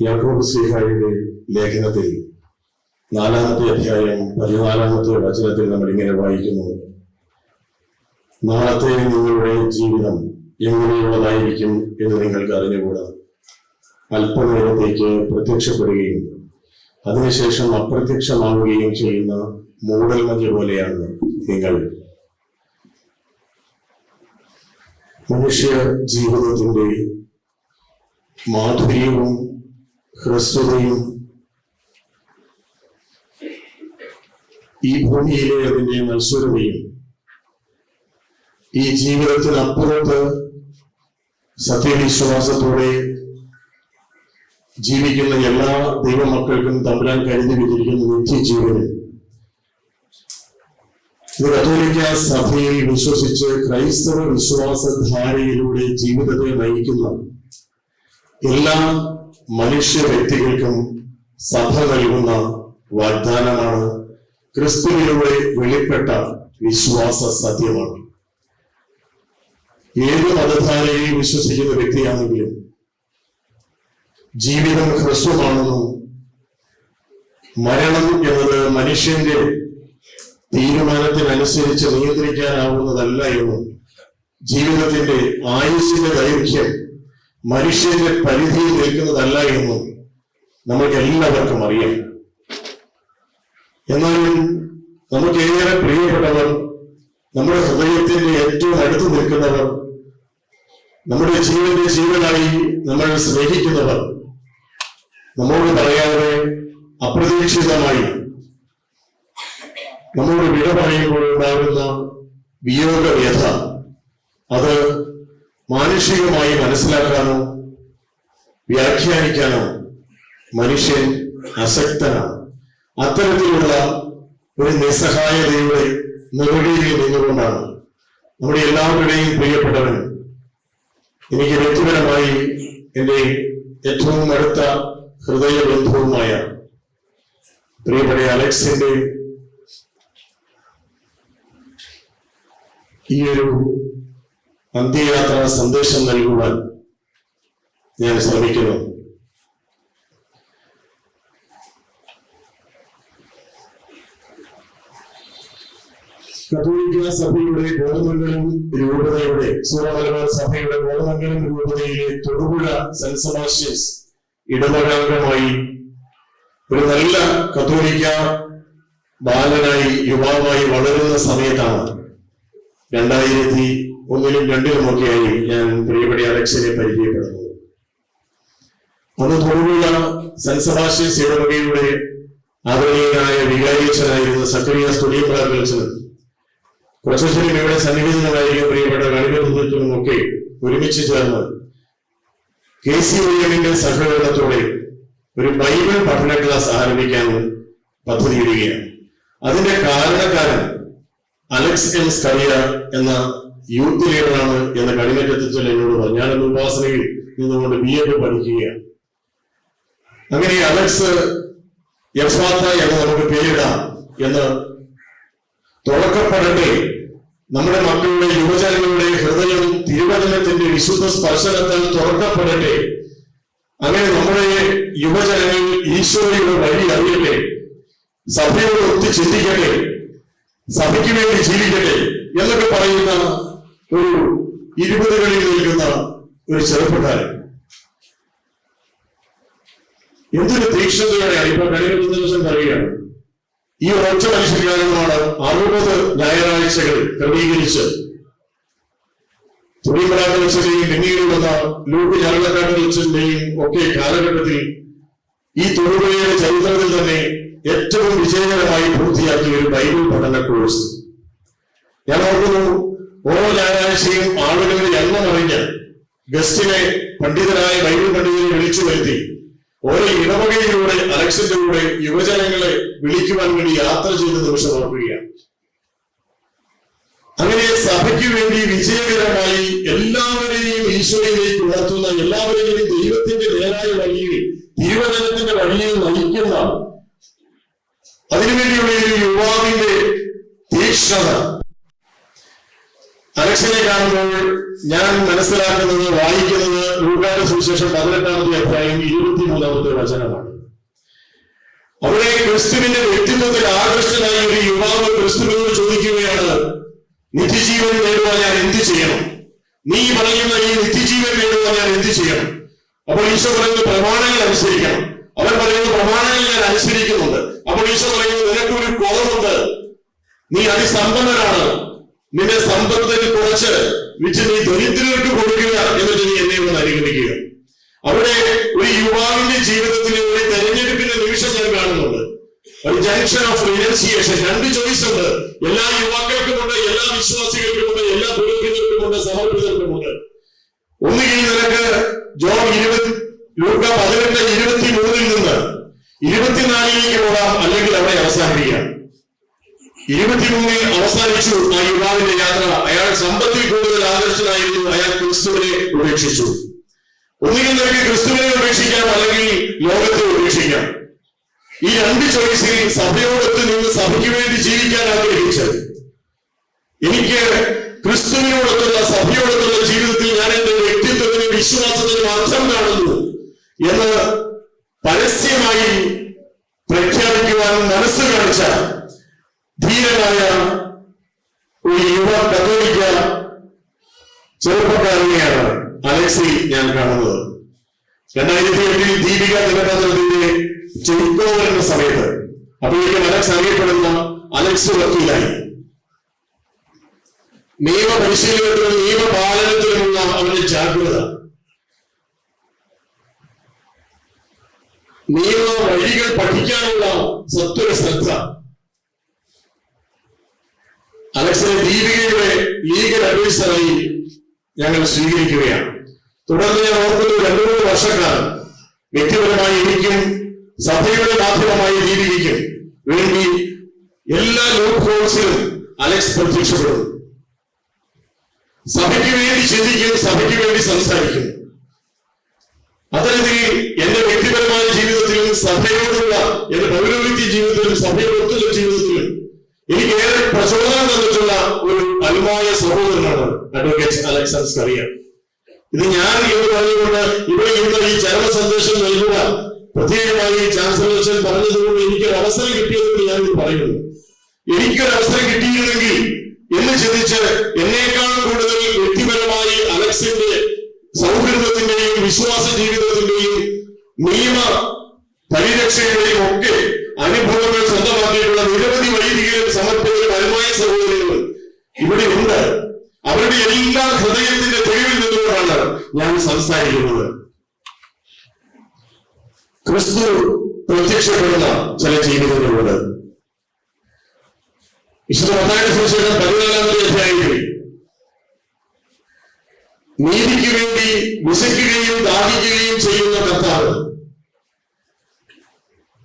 യാക്കോബ് ശ്രീഹായുടെ ലേഖനത്തിൽ നാലാമത്തെ അധ്യായം പതിനാലാമത്തെ വചനത്തിൽ നമ്മൾ ഇങ്ങനെ വായിക്കുന്നു. നാളത്തെ നിങ്ങളുടെ ജീവിതം എങ്ങനെയുള്ളതായിരിക്കും എന്ന് നിങ്ങൾക്ക് അറിഞ്ഞുകൂടാ. അല്പനേരത്തേക്ക് പ്രത്യക്ഷപ്പെടുകയും അതിനുശേഷം അപ്രത്യക്ഷമാവുകയും ചെയ്യുന്ന മൂടൽമഞ്ഞ് പോലെയാണ് നിങ്ങൾ. മനുഷ്യ ജീവിതത്തിന്റെ മാധുര്യവും ഹ്രസ്വതയും ഈ ഭൂമിയിലെ അതിന്റെ മത്സരതയും ഈ ജീവിതത്തിനപ്പുറത്ത് സത്യവിശ്വാസത്തോടെ ജീവിക്കുന്ന എല്ലാ ദൈവമക്കൾക്കും തമ്പുരാൻ കരുതി വിട്ടിരിക്കുന്ന നിത്യജീവനും കത്തോലിക്ക സഭയിൽ വിശ്വസിച്ച് ക്രൈസ്തവ വിശ്വാസധാരയിലൂടെ ജീവിതത്തെ നയിക്കുന്ന എല്ലാ മനുഷ്യ വ്യക്തികൾക്കും സഭ നൽകുന്ന വാഗ്ദാനമാണ് ക്രിസ്തുവിലൂടെ വെളിപ്പെട്ട വിശ്വാസ സത്യമാണ്. ഏത് മതധാരയിൽ വിശ്വസിക്കുന്ന വ്യക്തിയാണെങ്കിലും ജീവിതം ഹ്രസ്വമാണെന്നും മരണം എന്നത് മനുഷ്യന്റെ തീരുമാനത്തിനനുസരിച്ച് നിയന്ത്രിക്കാനാവുന്നതല്ല എന്നും ജീവിതത്തിന്റെ ആയുസിന്റെ ദൈർഘ്യം മനുഷ്യന്റെ പരിധിയിൽ നിൽക്കുന്നതല്ല എന്നും നമുക്ക് എല്ലാവർക്കും അറിയാം. എന്നാലും നമുക്ക് ഏറെ പ്രിയപ്പെട്ടവർ നമ്മുടെ ഹൃദയത്തിന്റെ ഏറ്റവും അടുത്ത് നിൽക്കുന്നവർ നമ്മുടെ ജീവന്റെ ജീവനായി നമ്മൾ സ്നേഹിക്കുന്നവർ നമ്മോട് പറയാതെ അപ്രതീക്ഷിതമായി നമ്മോട് വിട പറയുമ്പോൾ ഉണ്ടാകുന്ന വിയോഗ വ്യഥ അത് മാനുഷികമായി മനസ്സിലാക്കാനോ വ്യാഖ്യാനിക്കാനോ മനുഷ്യൻ അസക്തനാണ്. അത്തരത്തിലുള്ള ഒരു നിസ്സഹായതയുടെ നെറുകയിൽ നിന്നുകൊണ്ടാണ് നമ്മുടെ എല്ലാവരുടെയും പ്രിയപ്പെട്ടവൻ എനിക്ക് വ്യക്തിപരമായി എന്റെ ഏറ്റവും അടുത്ത ഹൃദയബന്ധവുമായ പ്രിയപ്പെട്ട അലക്സിന്റെ ഈ ഒരു അന്ത്യയാത്ര സന്ദേശം നൽകുവാൻ ഞാൻ ശ്രമിക്കുന്നു. കത്തോലിക്ക സഭയുടെ ബോധമംഗലം രൂപതയുടെ സൂറമലബാർ സഭയുടെ ബോധമംഗലം രൂപതയിലെ തൊടുപുഴ സെന്റ് സെബാസ്റ്റ്യൻസ് ഇടവകാംഗമായി ഒരു നല്ല കത്തോലിക്ക ബാലനായി യുവാവായി വളരുന്ന സമയത്താണ് രണ്ടായിരത്തി ഒന്നിലും രണ്ടിലുമൊക്കെയായി ഞാൻ പ്രിയപ്പെട്ട അലക്സിനെ പരിചയപ്പെടുന്നത് അന്ന് തൊടുപുഴ സെന്റ് സേവകയുടെ ആദരണീയനായ വികാരിച്ചനായിരുന്ന സക്രിയ സ്റ്റുഡിയോ വിളിച്ചത് പ്രൊഫസറും ഇവിടെ സന്നിഹിതനായിരിക്കും പ്രിയപ്പെട്ട ഗണിതവും ഒക്കെ ഒരുമിച്ച് ചേർന്ന് കെ സി വില്യമിന്റെ സഹകരണത്തോടെ ഒരു ബൈബിൾ പഠന ക്ലാസ് ആരംഭിക്കാൻ പദ്ധതിയിടുകയാണ്. അതിന്റെ കാരണക്കാരൻ അലക്സ് എം സ്കറിയ എന്ന യൂത്ത് ലീഡറാണ് എന്ന കടിമറ്റത്തിൽ എന്നോട് പറഞ്ഞു. ഞാനൊന്ന് ഉപാസനയിൽ നിന്നുകൊണ്ട് ബി എഡ് പഠിക്കുകയാണ്. അങ്ങനെ അലക്സ് എഫാത്ത എന്ന് നമുക്ക് പേരിടാം എന്ന് തുറക്കപ്പെടട്ടെ. നമ്മുടെ മക്കളുടെ യുവജനങ്ങളുടെ ഹൃദയം തിരുവചനത്തിന്റെ വിശുദ്ധ സ്പർശനത്താൽ തുറക്കപ്പെടട്ടെ. അങ്ങനെ നമ്മുടെ യുവജനങ്ങൾ ഈശോയുടെ വഴി അറിയട്ടെ. സഭയോട് ഒത്തു ചിന്തിക്കട്ടെ. സഭയ്ക്ക് വേണ്ടി ജീവിക്കട്ടെ എന്നൊക്കെ പറയുന്ന ഒരു ഇരുപതുകളിൽ നിൽക്കുന്ന ഒരു ചെറുപ്പക്കാരൻ. എന്തൊരു തീക്ഷ്ണതയോടെയാണ് ഇപ്പൊ കഴിഞ്ഞ ദിവസം പറയുകയാണ്. ഈ ഒറ്റ മനുഷ്യകാരണമാണ് അറുപത് ഞായറാഴ്ചകൾ ക്രമീകരിച്ച് തുണിമലാട്ട് വെച്ചതിന്റെയും പിന്നീടുള്ള ലൂക്ക് ഞായറാട്ട് വെച്ചതിന്റെയും ഒക്കെ കാലഘട്ടത്തിൽ ഈ തൊഴിലുകളുടെ ചരിത്രത്തിൽ തന്നെ ഏറ്റവും വിജയകരമായി പൂർത്തിയാക്കിയ ഒരു ബൈബിൾ പഠന കോഴ്സ്. ഞാൻ ഓർക്കുന്നു ഓരോ ഞായറാഴ്ചയും ആളുകളുടെ എണ്ണം അറിഞ്ഞ് ഗസ്റ്റിനെ പണ്ഡിതരായ ബൈബിൾ പണ്ഡിതരെ വിളിച്ചു വരുത്തി. ഓരോ ഇടവകയിലൂടെ അലക്സിന്റെ കൂടെ യുവജനങ്ങളെ വിളിക്കുവാൻ വേണ്ടി യാത്ര ചെയ്ത നിമിഷം ഓർക്കുകയാണ്. അങ്ങനെ സഭയ്ക്ക് വേണ്ടി വിജയകരമായി എല്ലാവരെയും ഈശോയിലേക്ക് ഉണർത്തുന്ന എല്ലാവരെയും ദൈവത്തിന്റെ നേരായ വഴിയിൽ തിരുവനന്തപുരത്തിന്റെ വഴിയിൽ നയിക്കുന്ന അതിനുവേണ്ടിയുള്ള ഒരു യുവാവിന്റെ തീക്ഷ്ണത അലക്സിനെ കാണുമ്പോൾ ഞാൻ മനസ്സിലാക്കുന്നത് വായിക്കുന്നത് ലൂക്കാന്റെ സുവിശേഷം പതിനെട്ടാമത്തെ അധ്യായം ഇരുപത്തി മൂന്നാമത്തെ വചനമാണ്. അവിടെ ക്രിസ്തുവിന്റെ വ്യക്തിത്വത്തിൽ ആകൃഷ്ടനായ ഒരു യുവാവ് ക്രിസ്തുവിനോട് ചോദിക്കുകയാണ് നിത്യജീവൻ നേടുവാൻ ഞാൻ എന്ത് ചെയ്യണം? നീ പറയുന്ന ഈ നിത്യജീവൻ നേടുവാൻ ഞാൻ എന്ത് ചെയ്യണം? അപ്പോൾ ഈശോ പറയുന്നത് പ്രമാണങ്ങൾ അനുസരിക്കണം. അവൻ പറയുന്ന പ്രമാണങ്ങൾ ഞാൻ അനുസരിക്കുന്നുണ്ട്. അപ്പോൾ ഈശോ പറയുന്നത് നിനക്കൊരു കുറവുണ്ട് നീ അതിസമ്പന്നനാണ്. നിന്റെ സമ്പത്തിൽ കുറച്ച് വിച്ച് നീ ദരിദ്രർക്ക് കൊടുക്കുക എന്നിട്ട് നീ എന്നെ ഒന്ന് അനുഗമിക്കുക അവിടെ ഒരു യുവാവിന്റെ ജീവിതത്തിലെ ഒരു തെരഞ്ഞെടുപ്പിന്റെ നിമിഷം ഞാൻ കാണുന്നുണ്ട്. ഒരു ജംഗ്ഷൻ ഓഫ് റിനൻസിയേഷൻ രണ്ട് ചോയ്സ് ഉണ്ട്. എല്ലാ യുവാക്കൾക്കും ഉണ്ട് എല്ലാ വിശ്വാസികൾക്കും ഉണ്ട് എല്ലാ സഹോദരങ്ങൾക്കും ഉണ്ട് ഒന്നുകിൽ നിനക്ക് ജോൺ ഇരുപത്തി ലൂക്ക പതിനെട്ട് ഇരുപത്തി മൂന്നിൽ നിന്ന് ഇരുപത്തിനാലിലേക്ക് പോകാം അല്ലെങ്കിൽ അവിടെ അവസാനിപ്പിക്കാം. ഇരുപത്തിമൂന്നിൽ അവസാനിച്ചു ആ യുവാവിന്റെ യാത്ര അയാൾ സമ്പത്തിൽ കൂടുതൽ ആകർഷനായിരുന്നു അയാൾ ക്രിസ്തുവിനെ ഉപേക്ഷിച്ചു. ഒന്നുകിൽ നിനക്ക് ക്രിസ്തുവിനെ ഉപേക്ഷിക്കാം അല്ലെങ്കിൽ ലോകത്തെ ഉപേക്ഷിക്കാം. ഈ രണ്ട് ചോയ്സിൽ സഭയോടൊത്ത് നിന്ന് സഭയ്ക്ക് വേണ്ടി ജീവിക്കാൻ ആഗ്രഹിച്ചത്. എനിക്ക് ക്രിസ്തുവിനോടൊത്തുള്ള സഭയോടൊത്തുള്ള ജീവിതത്തിൽ ഞാൻ എന്റെ വ്യക്തിത്വത്തിന് വിശ്വാസത്തിന് അർത്ഥം കാണുന്നു എന്ന് പരസ്യമായി പ്രഖ്യാപിക്കുവാൻ മനസ്സ് കാണിച്ച ധീരനായ ഒരു യുവ കത്തോലിക്ക ചെറുപ്പക്കാരനെയാണ് അലക്സി ഞാൻ കാണുന്നത്. രണ്ടായിരത്തി എട്ടിൽ ദീപിക ദിനപത്രത്തിന്റെ ചെറുക്കോവലിന്റെ സമയത്ത് അപ്പോഴേക്കും അലക്സ് അറിയപ്പെടുന്ന അലക്സ് വക്കീലായി. നിയമ പരിശീലനത്തിലും നിയമപാലനത്തിലുമുള്ള അവന്റെ ജാഗ്രത. നിയമ വഴികൾ പഠിക്കാനുള്ള സത്വര ശ്രദ്ധ. അലക്സിനെ ദീപികയുടെ ലീഗൽ അഡ്വൈസറായി ഞങ്ങൾ സ്വീകരിക്കുകയാണ്. തുടർന്ന് ഞാൻ ഓർക്കുന്നു രണ്ടു മൂന്ന് വർഷക്കാലം വ്യക്തിപരമായി എനിക്കും സഭയുടെ മാധ്യമമായി ദീപികയ്ക്കും വേണ്ടി എല്ലാ ലൂപ്പ് ഹോൾസിലും അലക്സ് പ്രത്യക്ഷപ്പെടും സഭയ്ക്ക് വേണ്ടി ചിന്തിക്കും സഭയ്ക്ക് വേണ്ടി സംസാരിക്കും. അത്തരത്തിൽ എന്റെ വ്യക്തിപരമായ ജീവിതത്തിലും സഭയോടുള്ള എന്റെ പൗരോഹിത്യ ജീവിതത്തിലും ജീവിതത്തിലും എനിക്ക് ഏറെ പ്രചോദനം തന്നിട്ടുള്ള ഒരു അൽമായ സഹോദരനാണ് അഡ്വക്കേറ്റ് അലക്സൻസ് കറിയ ഇത് ഞാൻ എന്ന് പറഞ്ഞുകൊണ്ട് ഇവിടെ ഇരുന്ന ഈ ചരമ സന്ദേശം നൽകുക. പ്രത്യേകമായി ചാൻസലർ പറഞ്ഞതുകൊണ്ട് എനിക്കൊരു അവസരം കിട്ടിയതെന്ന് ഞാൻ പറയുന്നു. എനിക്കൊരു അവസരം കിട്ടിയിരുന്നെങ്കിൽ എന്ന് ചിന്തിച്ച് എന്നേക്കാൾ കൂടുതൽ വ്യക്തിപരമായി അലക്സിന്റെ സൗഹൃദത്തിന്റെയും വിശ്വാസ ജീവിതത്തിന്റെയും നിയമ പരിരക്ഷയുടെയും ഒക്കെ അനുഭവങ്ങൾ സ്വന്തമാക്കിയിട്ടുള്ള നിരവധി വൈദികരും സമർപ്പിതരും അനുമായ സഹോദരങ്ങൾ ഇവിടെ ഉണ്ട്. അവരുടെ എല്ലാ ഹൃദയത്തിന്റെ തെളിവിൽ നിന്നുകൊണ്ടാണ് ഞാൻ സംസാരിക്കുന്നത്. ക്രിസ്തു പ്രത്യക്ഷപ്പെടുന്ന ചില ജീവിതങ്ങളുണ്ട്. വിശുദ്ധ മത്തായ സുവിശേഷം പതിനാലാമത്തെ അധ്യായത്തിൽ നീതിക്ക് വേണ്ടി വിശക്കുകയും ദാഹിക്കുകയും ചെയ്യുന്ന കർത്താവ്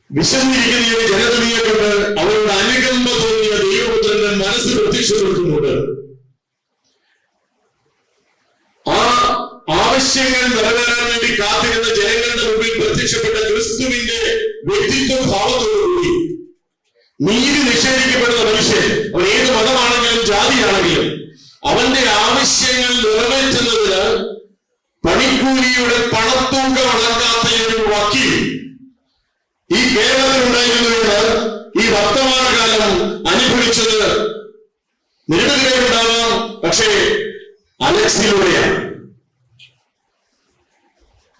വിശന്നിരിക്കുന്ന ഈ ജനതയെ കൊണ്ട് അവരുടെ അനുകമ്പ തോന്നിയ ദൈവപുത്രന്റെ മനസ്സ് പ്രത്യക്ഷപ്പെടുത്തുന്നുണ്ട്. ആ ആവശ്യങ്ങൾ നിറവേറാൻ വേണ്ടി കാത്തിരുന്ന ജനങ്ങളുടെ മുമ്പിൽ പ്രത്യക്ഷപ്പെട്ട ക്രിസ്തുവിന്റെ വ്യക്തിത്വ ഭാവത്തോടുകൂടി നീതി നിഷേധിക്കപ്പെടുന്ന മനുഷ്യൻ അവൻ ഏത് മതമാണെങ്കിലും ജാതിയാണെങ്കിലും അവന്റെ ആവശ്യങ്ങൾ നിറവേറ്റുന്നതിന് പണിക്കൂലിയുടെ പണത്തൂക്കം അടക്കാത്ത ഒരു വക്കീൽ ഈ കേരളത്തിൽ ഉണ്ടായിരുന്നുകൊണ്ട് ഈ വർത്തമാനകാലം അനുഭവിച്ചത് നേടുകയുണ്ടാവാം പക്ഷേ അലക്സിലൂടെയാണ്.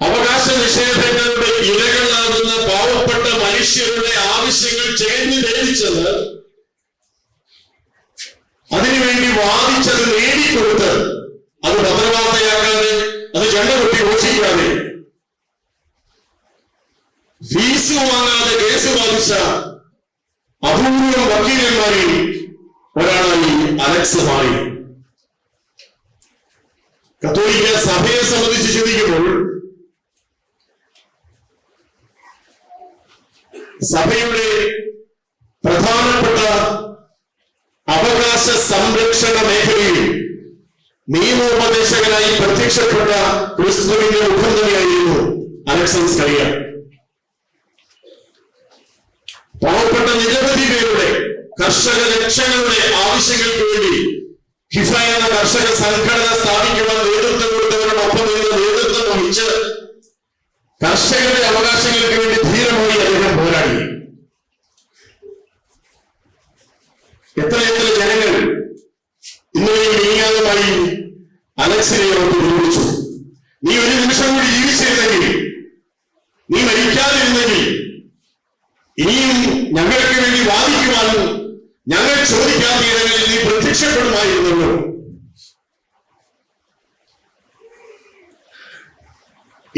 അവകാശ നിഷേധങ്ങളുടെ ഇരകളാകുന്ന പാവപ്പെട്ട മനുഷ്യരുടെ ആവശ്യങ്ങൾ ചേഞ്ഞു നേടിച്ചത് അതിനുവേണ്ടി വാദിച്ചത് നേടിക്കൊടുത്ത് അത് ഭദ്രവാർത്തയാക്കാതെ അത് ചെണ്ട കൊട്ടി ഘോഷിക്കാതെ ഫീസ് വാങ്ങാതെ കേസ് വാദിച്ച അപൂർവ വക്കീലന്മാരിൽ ഒരാളായി അലക്സ് മാറി. കത്തോലിക്ക സഭയെ സംബന്ധിച്ച് ചിന്തിക്കുമ്പോൾ സഭയുടെ പ്രധാനപ്പെട്ട അവകാശ സംരക്ഷണ മേഖലയിൽ നിയമോപദേശകനായി പ്രത്യക്ഷപ്പെട്ട ക്രിസ്തുവിന്റെ മുഖം തന്നെയായിരുന്നു അലക്സൻസ് കറിയ പാവപ്പെട്ട നിരവധി പേരുടെ കർഷക ലക്ഷങ്ങളുടെ ആവശ്യങ്ങൾക്ക് വേണ്ടി ഹിഫ എന്ന കർഷക സംഘടന സ്ഥാപിക്കുവാൻ നേതൃത്വം കൊടുത്തവരോടൊപ്പം നിന്ന് നേതൃത്വം വഹിച്ച് കർഷകരുടെ അവകാശങ്ങൾക്ക് വേണ്ടി ധീരമായി അദ്ദേഹം എത്രയെത്ര ജനങ്ങൾ ഇന്നലെയും നീങ്ങാതുമായി അലക്സിനെ ഓർത്ത് വിളിച്ചു നീ ഒരു നിമിഷം കൂടി ജീവിച്ചിരുന്നെങ്കിൽ നീ മരിക്കാതിരുന്നെങ്കിൽ ഇനിയും ഞങ്ങൾക്ക് വേണ്ടി വാദിക്കുവാനും ഞങ്ങൾ ചോദിക്കാത്ത ഇടങ്ങളിൽ നീ പ്രത്യക്ഷപ്പെടുമായിരുന്നല്ലോ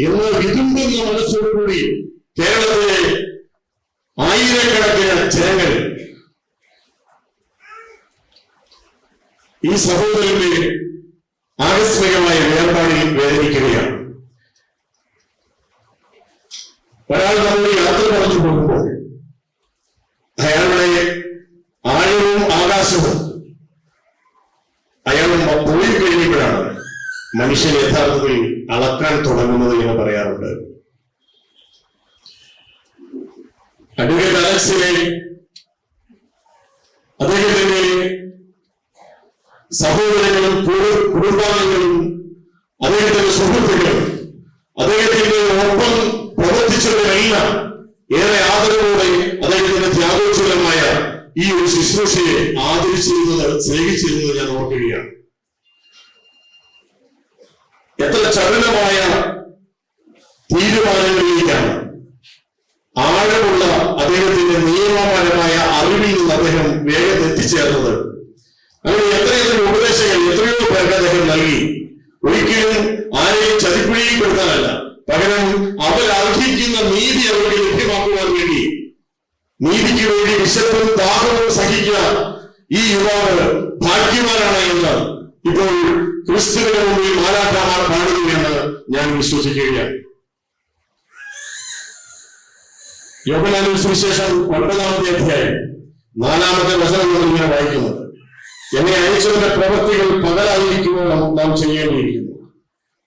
എന്ന് വിതുമ്പുന്ന മനസ്സോടുകൂടി കേരളത്തിലെ ആയിരക്കണക്കിന് ജനങ്ങൾ ഈ സഹോദരന്റെ ആകസ്മികമായ വേർപാടിൽ വേദനിക്കുകയാണ്. ഒരാൾ യാത്ര പറഞ്ഞു പോകുമ്പോൾ അയാളുടെ ആഴവും ആകാശവും അയാൾ പോയി കഴിയുമ്പോഴാണ് മനുഷ്യൻ യഥാർത്ഥത്തിൽ അളക്കാൻ തുടങ്ങുന്നത് എന്ന് പറയാറുണ്ട്. അദ്ദേഹത്തിന്റെ സഹോദരങ്ങളും കുടു- കുടുംബാംഗങ്ങളും അദ്ദേഹത്തിന്റെ സുഹൃത്തുക്കളും അദ്ദേഹത്തിന്റെ ഒപ്പം പ്രവർത്തിച്ചവരെല്ലാം ഏറെ ആദരവോടെ അദ്ദേഹത്തിന്റെ ത്യാഗോജ്വലമായ ഈ ഒരു ശുശ്രൂഷയെ ആദരിച്ചിരുന്നത് സ്നേഹിച്ചിരുന്നത് ഞാൻ ഓർക്കുകയാണ്. എത്ര ചടുലമായ തീരുമാനങ്ങളിലേക്കാണ് ആഴമുള്ള അദ്ദേഹത്തിന്റെ നിയമപരമായ അറിവിൽ നിന്ന് അദ്ദേഹം വേഗം എത്തിച്ചേർന്നത്. അങ്ങനെ എത്രയെത്ര ഉപദേശങ്ങൾ എത്രയോ പേർക്ക് അദ്ദേഹം നൽകി. ഒരിക്കലും ആരെയും ചതിക്കുഴിയിൽ കൊടുക്കാനല്ല പകരം അവരർഹിക്കുന്ന നീതി അവർക്ക് ലഭ്യമാക്കുവാൻ വേണ്ടി നീതിക്ക് വേണ്ടി വിശപ്പും ദാഹവും സഹിക്കുക ഈ യുവാവ് ഭാഗ്യവാനാണ് എന്ന് ഇപ്പോൾ ക്രിസ്തുവിന് മുമ്പിൽ മാലാഖമാർ പാടുന്നു എന്ന് ഞാൻ വിശ്വസിക്കുകയാണ്. യോഗനാന സുവിശേഷം ഒൻപതാമത്തെ അധ്യായം നാലാമത്തെ വചനം ഞാൻ വായിക്കുന്നത് എന്നെ അയച്ചവന്റെ പ്രവൃത്തികൾ പകലായിരിക്കുമോ നാം ചെയ്യേണ്ടിയിരിക്കുന്നു.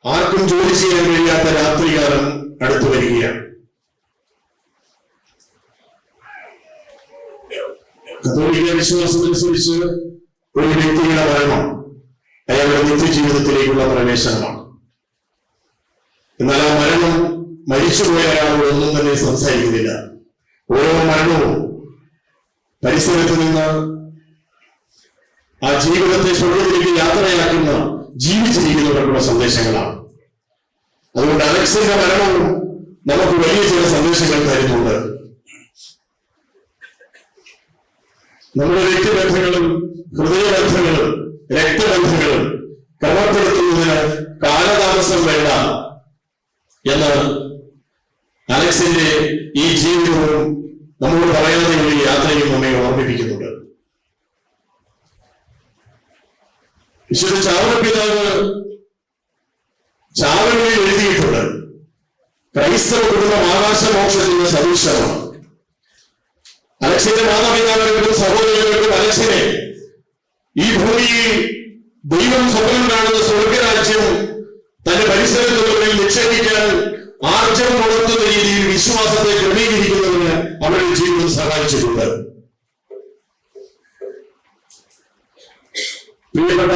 ആർക്കും ജോലി ചെയ്യാൻ കഴിയാത്ത രാത്രികാലം അടുത്തു വരികയാണ്. കത്തോലിക്ക വിശ്വാസമനുസരിച്ച് ഒരു വ്യക്തിയുടെ മരണം. അയാളുടെ നിത്യജീവിതത്തിലേക്കുള്ള പ്രവേശനമാണ്. എന്നാൽ ആ മരണം മരിച്ചുപോയ അയാളോട് ഒന്നും തന്നെ സംസാരിക്കുന്നില്ല. ഓരോ മരണവും പരിസരത്ത് നിന്ന് ആ ജീവിതത്തെ സ്വർഗത്തിലേക്ക് യാത്രയാക്കുന്ന ജീവിച്ചിരിക്കുന്നവർക്കുള്ള സന്ദേശങ്ങളാണ്. അതുകൊണ്ട് അലക്സിന്റെ മരണവും നമുക്ക് വലിയ ചില സന്ദേശങ്ങൾ തരുന്നുണ്ട്. നമ്മുടെ വ്യക്തിബന്ധങ്ങളും ഹൃദയബന്ധങ്ങളും രക്തബന്ധങ്ങളും ക്രമപ്പെടുത്തുന്നതിന് കാലതാമസം വേണ്ട എന്ന് അലക്സിന്റെ ഈ ജീവിതവും നമ്മോട് പറയാതെ ഈ യാത്രയും നമ്മെ ഓർമ്മിപ്പിക്കുന്നുണ്ട്. വിശുദ്ധ ചാവറ പിതാവ് ചാവറയിൽ എഴുതിയിട്ടുണ്ട്. ക്രൈസ്തവ കുടുംബം ആകാശമോക്ഷത്തിന്റെ സദൃശമാണ് അലക്സിന്റെ മാതാപിതാക്കൾക്കും സഹോദരങ്ങൾക്കും അലക്സിനെ ഈ ഭൂമിയിൽ ദൈവം സ്വപ്നം കാണുന്ന സ്വർഗരാജ്യം തന്റെ പരിസരത്തുള്ളവരിൽ നിക്ഷേപിക്കാൻ ആർജവം ഉണർത്തുന്ന രീതിയിൽ വിശ്വാസത്തെ ക്രമീകരിക്കുന്നതിന് അവരുടെ ജീവിതം സഹായിച്ചിട്ടുണ്ട്. പ്രിയപ്പെട്ട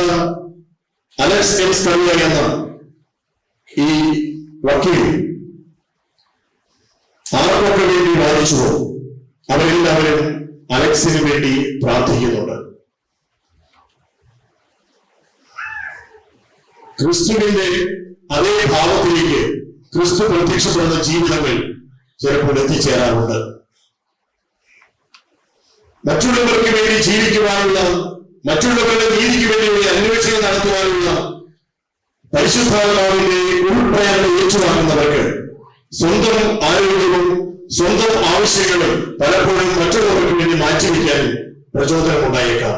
അലക്സ് എസ് കവിയ എന്ന ഈ വക്കീൽ ആർക്കൊക്കെ വേണ്ടി വാദിച്ചുവോ? അവരെല്ലാവരും അലക്സിന് വേണ്ടി പ്രാർത്ഥിക്കുന്നുണ്ട്. ക്രിസ്തുവിന്റെ അതേ ഭാവത്തിലേക്ക് ക്രിസ്തു പ്രത്യക്ഷപ്പെടുന്ന ജീവിതങ്ങൾ ചിലപ്പോൾ എത്തിച്ചേരാറുണ്ട്. മറ്റുള്ളവർക്ക് വേണ്ടി ജീവിക്കുവാനുള്ള മറ്റുള്ളവരുടെ നീതിക്ക് വേണ്ടിയുള്ള അന്വേഷണം നടത്തുവാനുള്ള പരിശുദ്ധാത്മാവിന്റെ ഉൾപ്രയാണം ഏറ്റുവാങ്ങുന്നവർക്ക് സ്വന്തം ആരോഗ്യവും സ്വന്തം ആവശ്യങ്ങളും പലപ്പോഴും മറ്റുള്ളവർക്ക് വേണ്ടി മാറ്റിവെക്കാൻ പ്രചോദനം ഉണ്ടായേക്കാം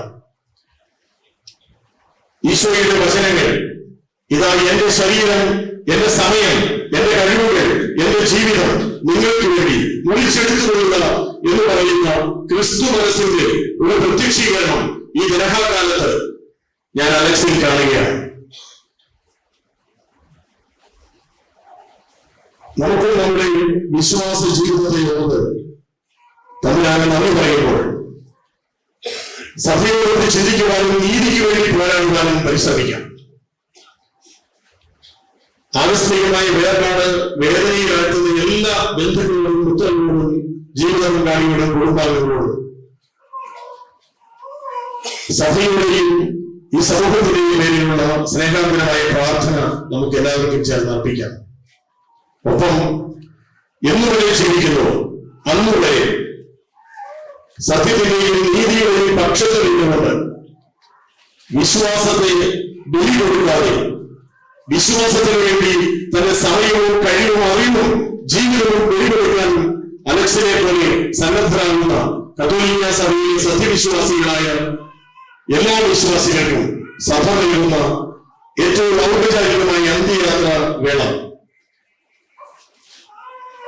ഈശോയുടെ വചനങ്ങൾ ഇതാ എന്റെ ശരീരം എന്റെ സമയം എന്റെ കഴിവുകൾ എന്റെ ജീവിതം നിങ്ങൾക്ക് വേണ്ടി മുറിച്ചെടുത്തുകൊള്ളുക എന്ന് പറയുന്ന ക്രിസ്തു മനസ്സിന്റെ ഒരു പ്രത്യക്ഷീകരണം ഈ ഗ്രഹകാലത്ത് ഞാൻ അലക്സിൽ കാണുകയാണ്. നമുക്ക് നമ്മുടെ വിശ്വാസ ജീവിതത്തെ ഓർത്ത് തമ്മിലാണ് നന്ദി പറയുമ്പോൾ സഭയോട് ചിന്തിക്കുവാനും നീതിക്ക് വേണ്ടി പോരാടുവാനും പരിശ്രമിക്കാം. ആകസ്മികമായ വേർപാട് വേദനയിലാഴ്ത്തുന്ന എല്ലാ ബന്ധുക്കളോടും പുത്രങ്ങളോടും ജീവിത പങ്കാളിയോടും കുടുംബാംഗങ്ങളോടും. സഭയുടെയും ഈ സമൂഹത്തിന്റെയും പേരിലുള്ള സ്നേഹാന്തരമായ പ്രാർത്ഥന നമുക്ക് എല്ലാവർക്കും ചേർന്ന് അർപ്പിക്കാം. ഒപ്പം എന്നുവരെ ക്ഷമിക്കുന്നു. അന്നുവരെ സത്യത്തിന്റെയും നീതിയുടെയും പക്ഷത്ത് നിന്നുകൊണ്ട് വിശ്വാസത്തെ ബലി കൊടുക്കാതെ വിശ്വാസത്തിന് വേണ്ടി തന്റെ സമയവും കഴിവും അറിവും ജീവിതവും വെളിപ്പെടുത്താൻ അലക്സിനെ പോലെ സന്നദ്ധരാകുന്ന കത്തോലിക്ക സഭയിലെ സത്യവിശ്വാസികളായ എല്ലാ വിശ്വാസികൾക്കും സഭ നൽകുന്ന ഏറ്റവും ഔപചാരികമായ അന്ത്യയാത്ര വേണം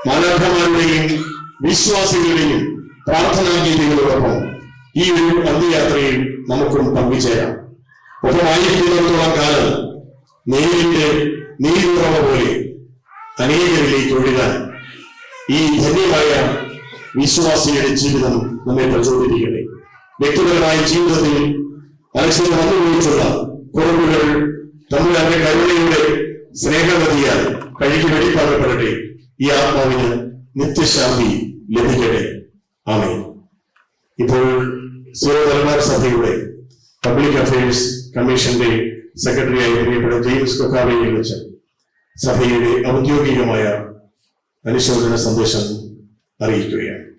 മാലാഖമാരുടെയും വിശ്വാസികളുടെയും പ്രാർത്ഥനാ ഗീതികളോടൊപ്പം ഈ ഒരു അന്ത്യയാത്രയിൽ നമുക്കും പങ്കുചേരാം. ഒപ്പം ആയിരിക്കുന്നിടത്തോളം കാലം നേരിന്റെ നീരുറവ പോലെ അനേകരിലേക്ക് ഒഴുകാൻ ഈ ധന്യമായ വിശ്വാസിയുടെ ജീവിതം നമ്മെ പ്രചോദിപ്പിക്കട്ടെ. വ്യക്തിപരമായ ജീവിതത്തിൽ അലക്ഷ്യന് വന്നുപോയിട്ടുള്ള കുറവുകൾ തമ്മിലെ കരുണയുടെ സ്നേഹവതിയാൽ കഴുകി വെളിപ്പാക്കപ്പെടട്ടെ ഈ ആത്മാവിന് നിത്യശാന്തി ലഭിക്കട്ടെ. ആമേ ഇപ്പോൾ മലബാർ സഭയുടെ പബ്ലിക് അഫയേഴ്സ് കമ്മീഷന്റെ സെക്രട്ടറിയായി പ്രിയപ്പെട്ട ജെയിംസ് കൊക്കാവയെ വിളിച്ച് സഭയുടെ ഔദ്യോഗികമായ അനുശോചന സന്ദേശം അറിയിക്കുകയാണ്.